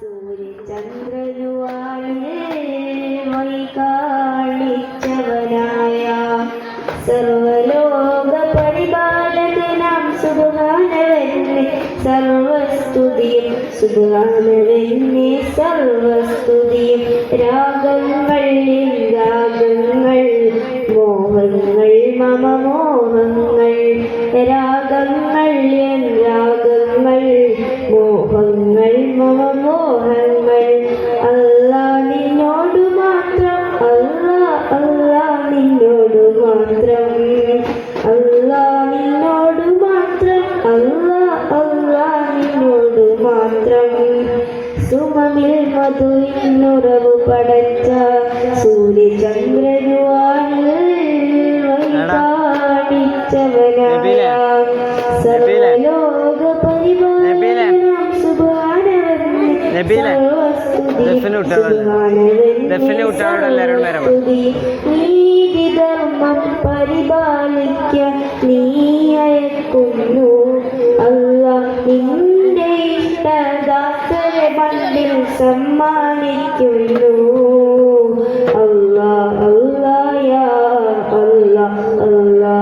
സൂര്യചന്ദ്രനുവാണ് വൈകാളിച്ചവനായ സർവലോക പരിപാലകനാം സുബാനവന്നെ സർവസ്തുതിയും സുബാനവന്നെ സർവസ്തുതിയും രാഗങ്ങൾ രാഗങ്ങൾ മോഹങ്ങൾ മമ മോഹങ്ങൾ സുമമിൽ മധുവിനുറവ് പടച്ച സൂര്യചന്ദ്രനുവാണ് സർവലോക പരിപാലനം. നീതിധർമ്മം പരിപാലിക്ക നീ അയക്കുന്നു സമ്മാനിക്കുന്നു അല്ലാ അല്ലാ യാ അല്ലാ അല്ലാ